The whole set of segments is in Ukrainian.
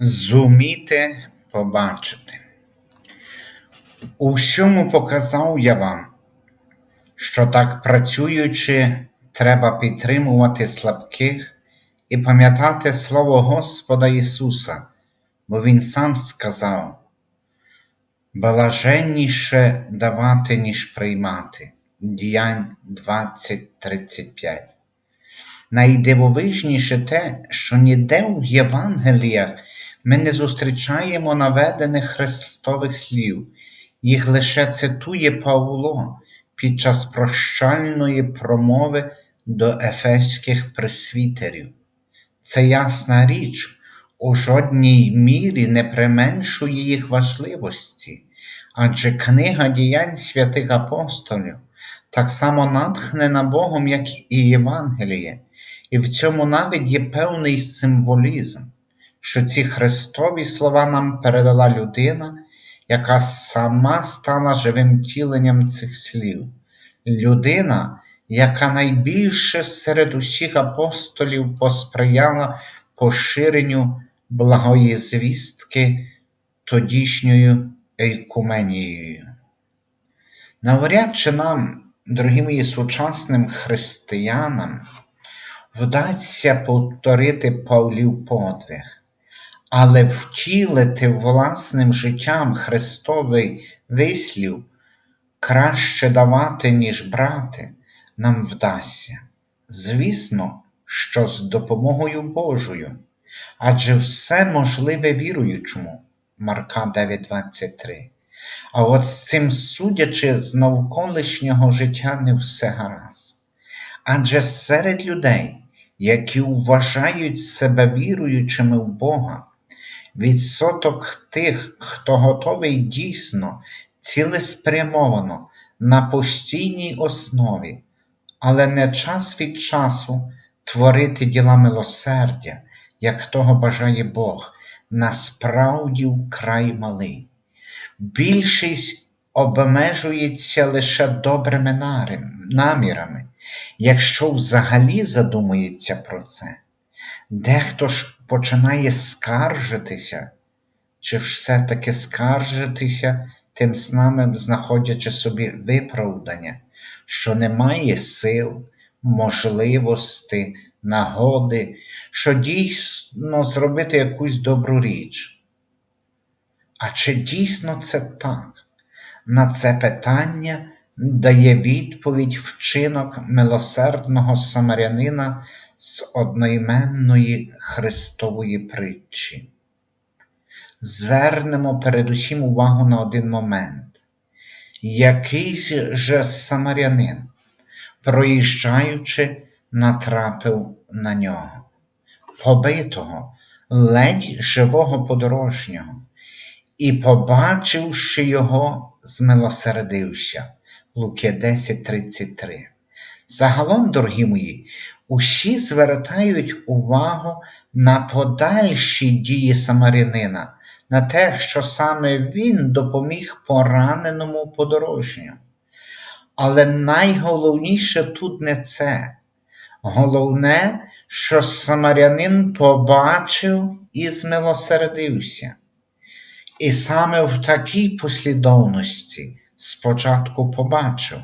зуміти побачити. У всьому показав я вам, що так працюючи, треба підтримувати слабких і пам'ятати слово Господа Ісуса, бо Він сам сказав: Блаженніше давати, ніж приймати. Діянь 20.35. Найдивовижніше те, що ніде в Євангеліях ми не зустрічаємо наведених Христових слів, їх лише цитує Павло під час прощальної промови до ефеських пресвітерів. Це ясна річ, у жодній мірі не применшує їх важливості, адже книга діянь святих апостолів так само натхнена Богом, як і Євангеліє, і в цьому навіть є певний символізм, що ці Христові слова нам передала людина, яка сама стала живим тіленням цих слів, людина, яка найбільше серед усіх апостолів посприяла поширенню благої звістки тодішньою ейкуменією. Навряд чи нам, дорогі мої сучасним християнам, вдасться повторити Павлів подвиг, але втілити власним життям Христовий вислів краще давати, ніж брати, нам вдасться. Звісно, що з допомогою Божою, адже все можливе віруючому. Марка 9:23. А от з цим судячи з навколишнього життя не все гаразд. Адже серед людей, які вважають себе віруючими в Бога, відсоток тих, хто готовий дійсно, цілеспрямовано, на постійній основі, але не час від часу творити діла милосердя, як того бажає Бог, насправді вкрай малий. Більшість обмежується лише добрими намірами, якщо взагалі задумується про це. Дехто ж починає скаржитися, чи все-таки скаржитися, тим самим знаходячи собі виправдання, що немає сил, можливості, нагоди, що дійсно зробити якусь добру річ. А чи дійсно це так? На це питання дає відповідь вчинок милосердного самарянина з одноіменної Христової притчі. Звернемо передусім увагу на один момент. Якийсь же самарянин, проїжджаючи, натрапив на нього, побитого, ледь живого подорожнього, і, побачивши його, змилосердився. Луки 10:33. Загалом, дорогі мої, усі звертають увагу на подальші дії самарянина, на те, що саме він допоміг пораненому подорожньому. Але найголовніше тут не це. Головне, що самарянин побачив і змилосердився. І саме в такій послідовності спочатку побачив,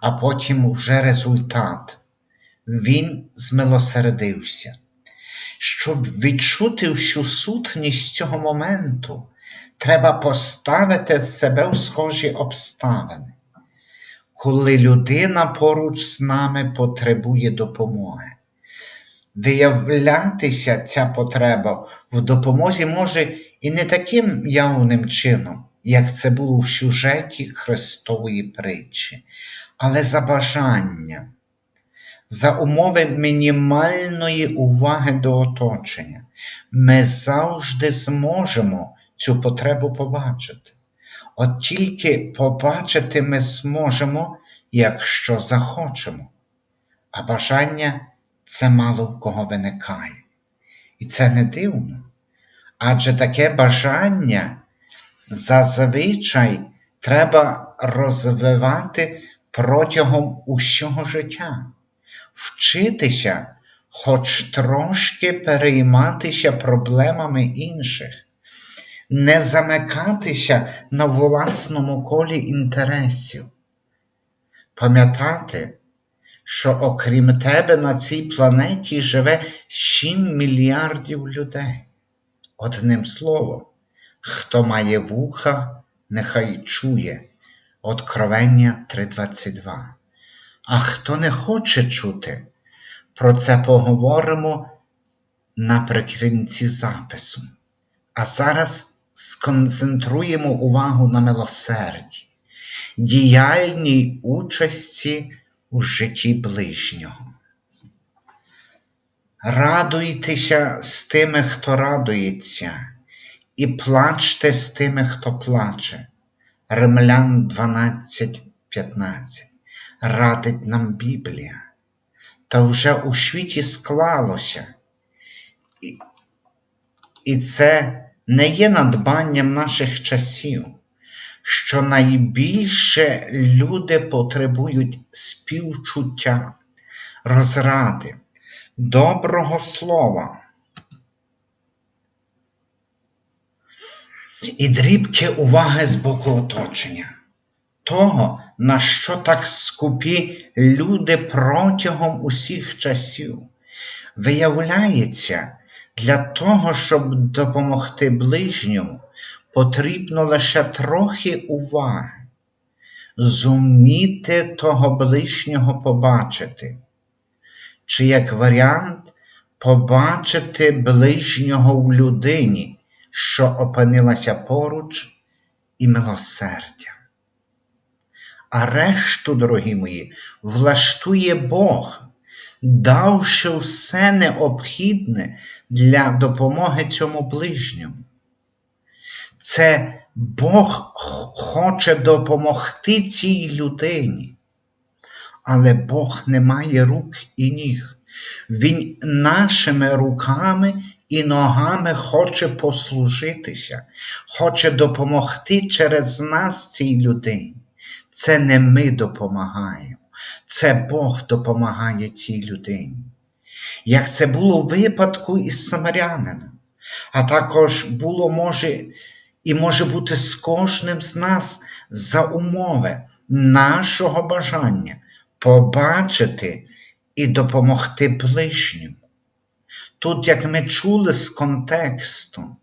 а потім вже результат. Він змилосердився. Щоб відчути всю сутність цього моменту, треба поставити себе в схожі обставини. Коли людина поруч з нами потребує допомоги. Виявлятися ця потреба в допомозі може і не таким явним чином, як це було в сюжеті Христової притчі, але за бажанням, за умови мінімальної уваги до оточення, ми завжди зможемо цю потребу побачити. От тільки побачити ми зможемо, якщо захочемо, а бажання це мало в кого виникає. І це не дивно. Адже таке бажання зазвичай треба розвивати протягом усього життя, вчитися хоч трошки перейматися проблемами інших, не замикатися на власному колі інтересів, пам'ятати, що окрім тебе на цій планеті живе 7 мільярдів людей. Одним словом, хто має вуха, нехай чує. Откровення 3.22. А хто не хоче чути, про це поговоримо наприкінці запису. А зараз сконцентруємо увагу на милосерді, діяльній участі у житті ближнього. Радуйтеся з тими, хто радується, і плачте з тими, хто плаче. Римлян 12.15 радить нам Біблія. Та вже у світі склалося. І, і це не є надбанням наших часів, що найбільше люди потребують співчуття, розради, доброго слова. І дрібки уваги з боку оточення, того, на що так скупі люди протягом усіх часів. Виявляється, для того, щоб допомогти ближньому, потрібно лише трохи уваги, зуміти того ближнього побачити, чи як варіант побачити ближнього в людині, що опинилася поруч, і милосердя. А решту, дорогі мої, влаштує Бог, давши все необхідне для допомоги цьому ближньому. Це Бог хоче допомогти цій людині, але Бог не має рук і ніг. Він нашими руками і ногами хоче послужитися, хоче допомогти через нас цій людині. Це не ми допомагаємо, це Бог допомагає цій людині. Як це було в випадку із самарянином, а також було може і може бути з кожним з нас за умови нашого бажання побачити і допомогти ближньому. Тут, як ми чули з контексту,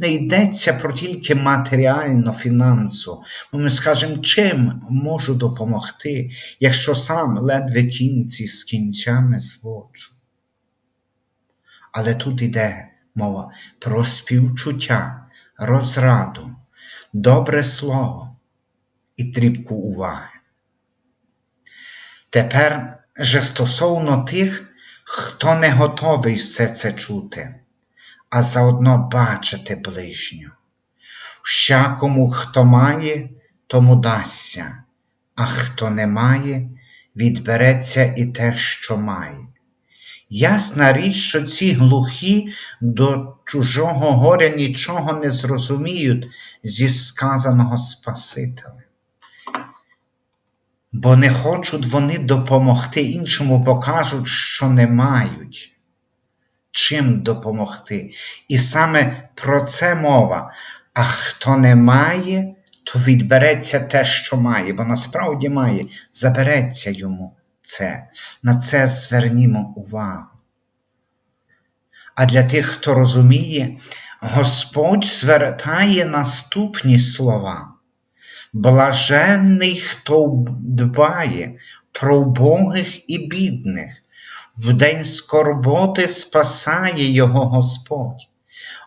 не йдеться про тільки матеріально фінансу, бо ми скажемо, чим можу допомогти, якщо сам ледве кінці з кінцями зводжу. Але тут йде мова про співчуття, розраду, добре слово і тріпку уваги. Тепер же стосовно тих, хто не готовий все це чути а заодно бачити ближню. Всякому, хто має, тому дасться, а хто не має, відбереться і те, що має. Ясна річ, що ці глухі до чужого горя нічого не зрозуміють зі сказаного Спасителем. Бо не хочуть вони допомогти іншому, бо кажуть, що не мають чим допомогти. І саме про це мова. А хто не має, то відбереться те, що має, бо насправді має, забереться йому це. На це звернімо увагу. А для тих, хто розуміє, Господь звертає наступні слова. Блаженний, хто дбає про убогих і бідних, в день скорботи спасає його Господь,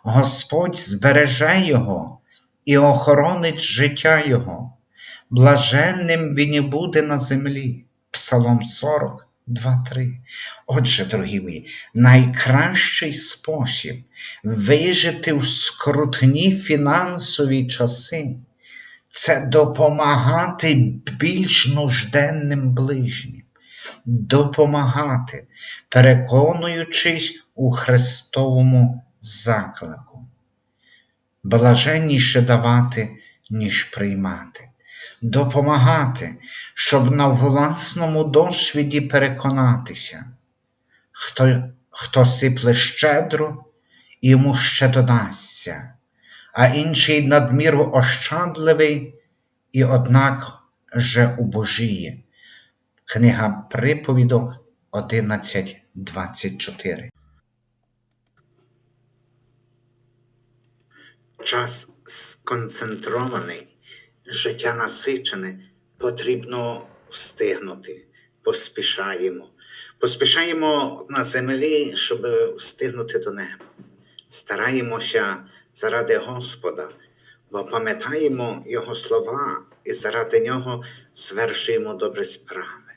Господь збереже Його і охоронить життя Його, блаженним він і буде на землі. Псалом 40, 2, 3. Отже, дорогі мої, найкращий спосіб вижити в скрутні фінансові часи це допомагати більш нужденним ближнім допомагати, переконуючись у Христовому заклику. Блаженніше давати, ніж приймати, допомагати, щоб на власному досвіді переконатися. Хто, хто сипле щедро, йому ще додасться, а інший надміру ощадливий і однак же убожіє. Книга Приповідок 11.24 Час сконцентрований, життя насичене, потрібно встигнути. Поспішаємо. Поспішаємо на землі, щоб встигнути до неба. Стараємося заради Господа, бо пам'ятаємо Його слова і заради нього звершуємо добрі справи.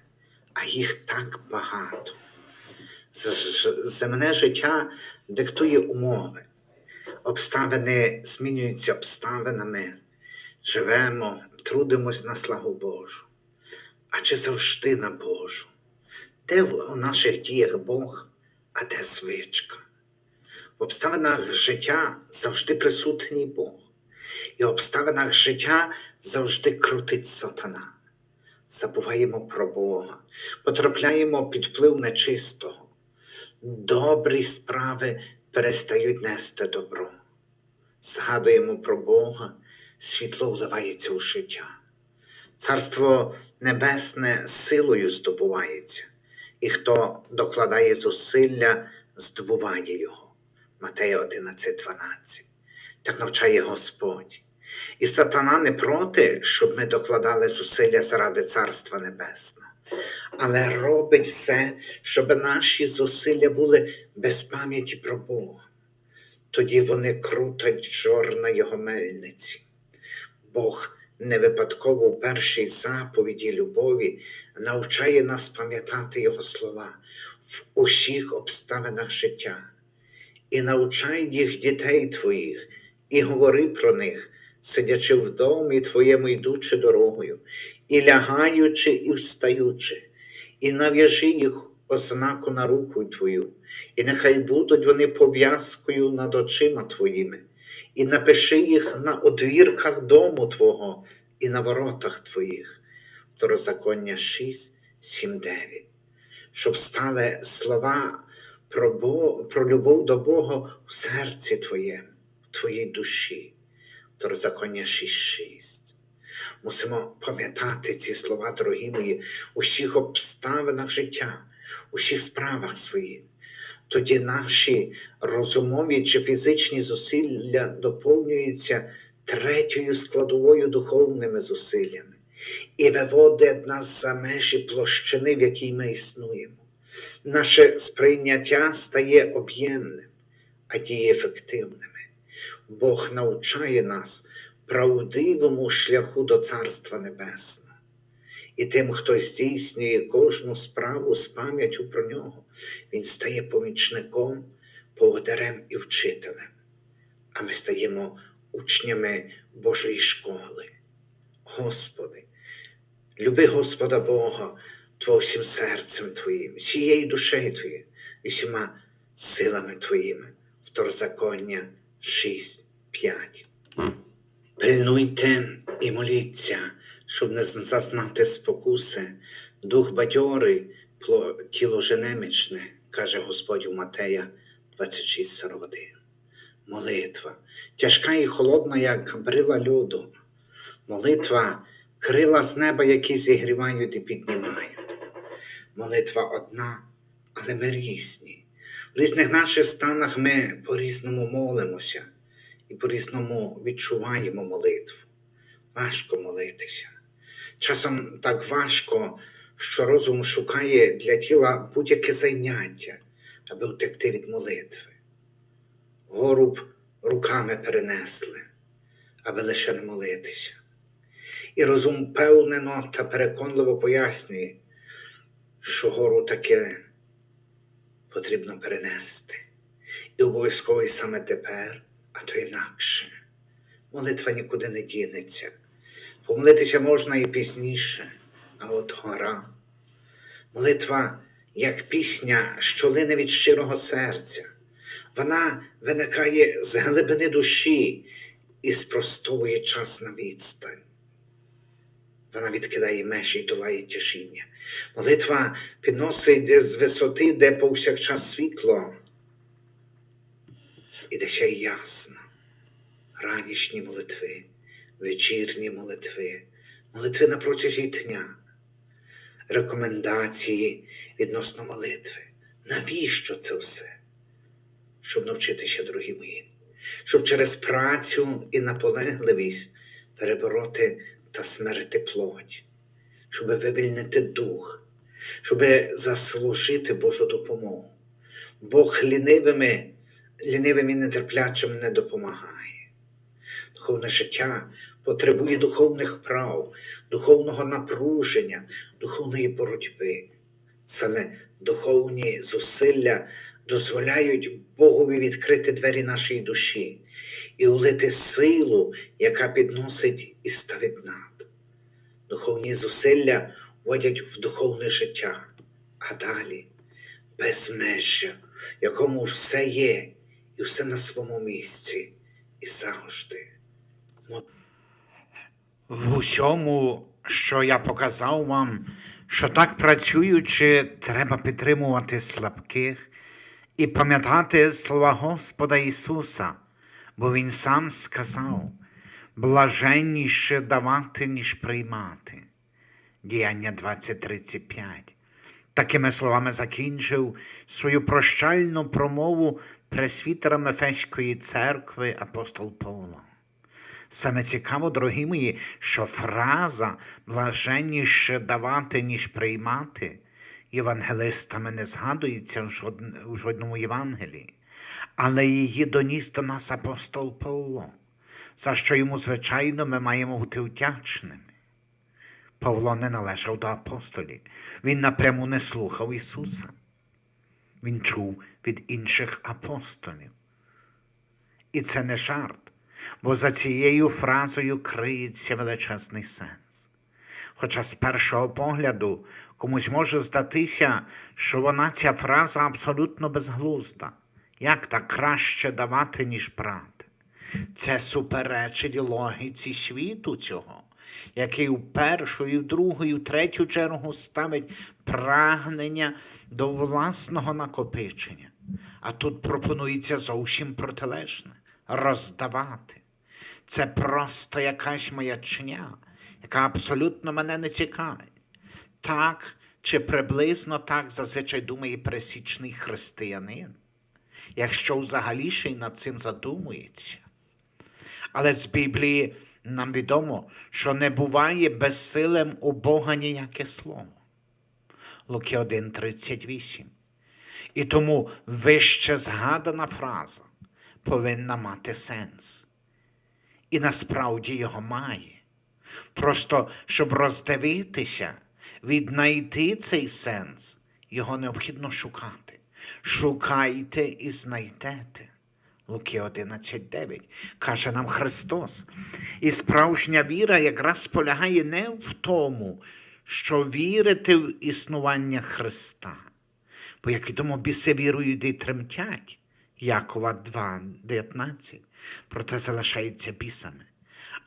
А їх так багато. Земне життя диктує умови обставини змінюються обставинами, живемо, трудимось на славу Божу. А чи завжди на Божу? Де у наших діях Бог, а де звичка? В обставинах життя завжди присутній Бог, і в обставинах життя завжди крутить сатана. Забуваємо про Бога, потрапляємо під вплив нечистого. Добрі справи перестають нести добро. Згадуємо про Бога, світло вливається у життя. Царство Небесне силою здобувається, і хто докладає зусилля, здобуває його. Матея 11.12. Так навчає Господь. І сатана не проти, щоб ми докладали зусилля заради Царства Небесного, але робить все, щоб наші зусилля були без пам'яті про Бога. Тоді вони крутять жорна його мельниці. Бог не випадково у першій заповіді любові навчає нас пам'ятати Його слова в усіх обставинах життя. І навчай їх дітей твоїх, і говори про них, сидячи в домі твоєму йдучи дорогою, і лягаючи, і встаючи, і нав'яжи їх ознаку на руку твою, і нехай будуть вони пов'язкою над очима твоїми, і напиши їх на одвірках дому Твого і на воротах твоїх. Второзаконня 6, 7, 9. Щоб стали слова про, Бо, про любов до Бога в серці твоєму, в твоїй душі. Второзаконня 6, 6. Мусимо пам'ятати ці слова, дорогі мої, у всіх обставинах життя, у всіх справах своїх. Тоді наші розумові чи фізичні зусилля доповнюються третьою складовою духовними зусиллями і виводить нас за межі площини, в якій ми існуємо. Наше сприйняття стає об'ємним, а дії ефективними. Бог навчає нас правдивому шляху до Царства Небесного. І тим, хто здійснює кожну справу з пам'яттю про нього, він стає помічником, поводарем і вчителем. А ми стаємо учнями Божої школи. Господи, люби Господа Бога Твого серцем Твоїм, всією душею Твоєю, всіма силами Твоїми. Второзаконня 6, 5. Пильнуйте і моліться, щоб не зазнати спокуси, дух бадьорий, тіло же немічне, каже Господь у Матея 26,41. Молитва, тяжка і холодна, як брила льоду. Молитва крила з неба, які зігрівають і піднімають. Молитва одна, але ми різні. В різних наших станах ми по-різному молимося і по-різному відчуваємо молитву. Важко молитися. Часом так важко, що розум шукає для тіла будь-яке заняття, аби утекти від молитви. Гору б руками перенесли, аби лише не молитися. І розум впевнено та переконливо пояснює, що гору таке потрібно перенести. І обов'язково і саме тепер, а то інакше. Молитва нікуди не дінеться. Помолитися можна і пізніше, а от гора. Молитва як пісня, що лине від щирого серця. Вона виникає з глибини душі і спростовує час на відстань. Вона відкидає межі й долає тяжіння. Молитва підносить з висоти, де повсякчас світло, і де ще й ясно. Ранішні молитви, вечірні молитви, молитви на протязі дня, рекомендації відносно молитви. Навіщо це все? Щоб навчитися, дорогі мої, щоб через працю і наполегливість перебороти та смерти плоть, щоб вивільнити дух, щоб заслужити Божу допомогу. Бог лінивими, лінивим і нетерплячим не допомагає. Духовне життя потребує духовних прав, духовного напруження, духовної боротьби. Саме духовні зусилля дозволяють Богові відкрити двері нашої душі і улити силу, яка підносить і ставить над. Духовні зусилля вводять в духовне життя, а далі безмежжя, якому все є і все на своєму місці, і завжди. В усьому, що я показав вам, що так працюючи, треба підтримувати слабких і пам'ятати слова Господа Ісуса, бо Він сам сказав, блаженніше давати, ніж приймати. Діяння 20.35. Такими словами закінчив свою прощальну промову пресвітерам Ефеської церкви апостол Павло. Саме цікаво, дорогі мої, що фраза блаженніше давати, ніж приймати, євангелистами не згадується у жодному Євангелії, але її доніс до нас апостол Павло, за що йому, звичайно, ми маємо бути вдячними. Павло не належав до апостолів, він напряму не слухав Ісуса. Він чув від інших апостолів. І це не жарт, бо за цією фразою криється величезний сенс. Хоча з першого погляду комусь може здатися, що вона ця фраза абсолютно безглузда. Як так краще давати, ніж брати? Це суперечить логіці світу цього, який в першу, і в другу, і в третю чергу ставить прагнення до власного накопичення. А тут пропонується зовсім протилежне роздавати. Це просто якась маячня, яка абсолютно мене не цікавить. Так чи приблизно так зазвичай думає пересічний християнин, якщо взагалі ще й над цим задумується. Але з Біблії нам відомо, що не буває безсилим у Бога ніяке слово. Луки 1,38. І тому вище згадана фраза повинна мати сенс. І насправді його має. Просто щоб роздивитися, віднайти цей сенс, його необхідно шукати. Шукайте і знайдете. Луки 11.9 каже нам Христос. І справжня віра якраз полягає не в тому, що вірити в існування Христа. Бо, як відомо, біси вірують і тремтять. Якова 2.19. Проте залишаються бісами.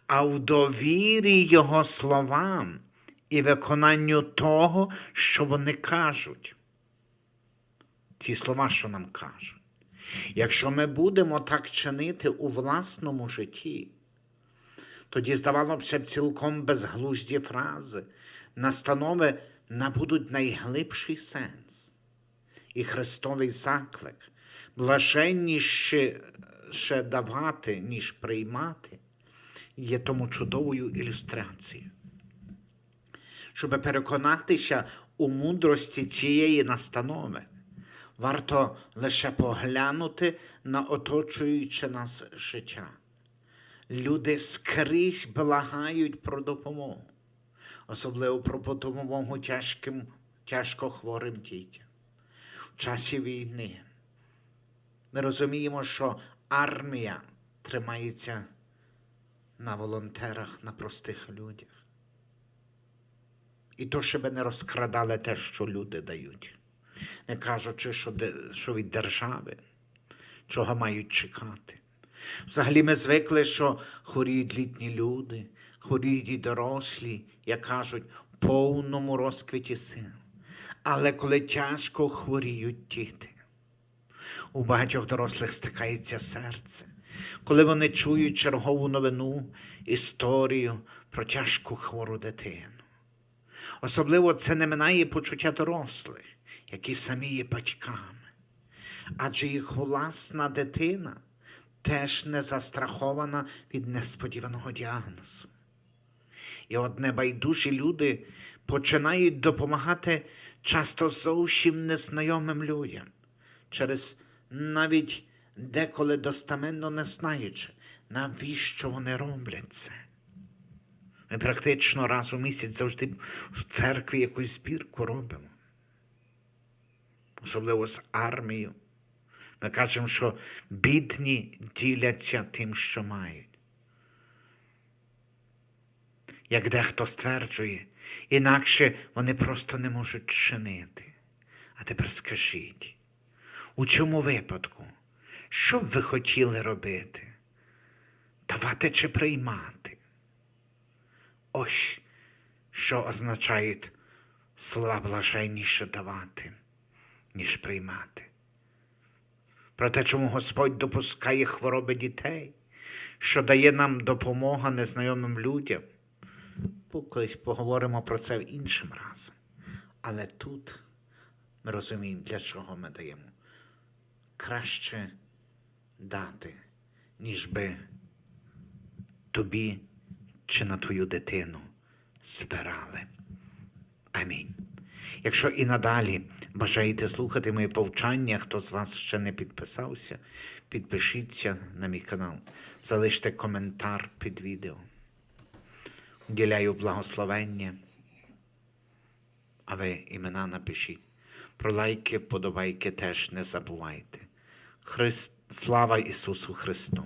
А в довірі Його словам і виконанню того, що вони кажуть. Ті слова, що нам кажуть. Якщо ми будемо так чинити у власному житті, тоді, здавалося б, цілком безглузді фрази, настанови набудуть найглибший сенс. І Христовий заклик блаженніше ще давати, ніж приймати, є тому чудовою ілюстрацією. Щоб переконатися у мудрості цієї настанови, варто лише поглянути на оточуюче нас життя. Люди скрізь благають про допомогу, особливо про допомогу тяжким, тяжко хворим дітям. В часі війни ми розуміємо, що армія тримається на волонтерах, на простих людях. І то, щоб не розкрадали те, що люди дають, не кажучи, що, де- що від держави, чого мають чекати. Взагалі ми звикли, що хворіють літні люди, хворіють і дорослі, як кажуть, в повному розквіті сил. Але коли тяжко хворіють діти, у багатьох дорослих стикається серце, коли вони чують чергову новину, історію про тяжку хвору дитину. Особливо це не минає почуття дорослих, які самі є батьками. Адже їх власна дитина теж не застрахована від несподіваного діагнозу. І от небайдужі люди починають допомагати часто зовсім незнайомим людям, через навіть деколи достаменно не знаючи, навіщо вони роблять це. Ми практично раз у місяць завжди в церкві якусь збірку робимо. Особливо з армією. Ми кажемо, що бідні діляться тим, що мають. Як дехто стверджує, інакше вони просто не можуть чинити. А тепер скажіть, у цьому випадку, що б ви хотіли робити? Давати чи приймати? Ось що означають слова блаженніше давати, ніж приймати. Про те, чому Господь допускає хвороби дітей, що дає нам допомога незнайомим людям. Колись поговоримо про це іншим разом. Але тут ми розуміємо, для чого ми даємо. Краще дати, ніж би тобі чи на твою дитину збирали. Амінь. Якщо і надалі бажаєте слухати мої повчання, хто з вас ще не підписався, підпишіться на мій канал, залиште коментар під відео. Діляю благословення, а ви імена напишіть. Про лайки, подобайки теж не забувайте. Христ... Слава Ісусу Христу!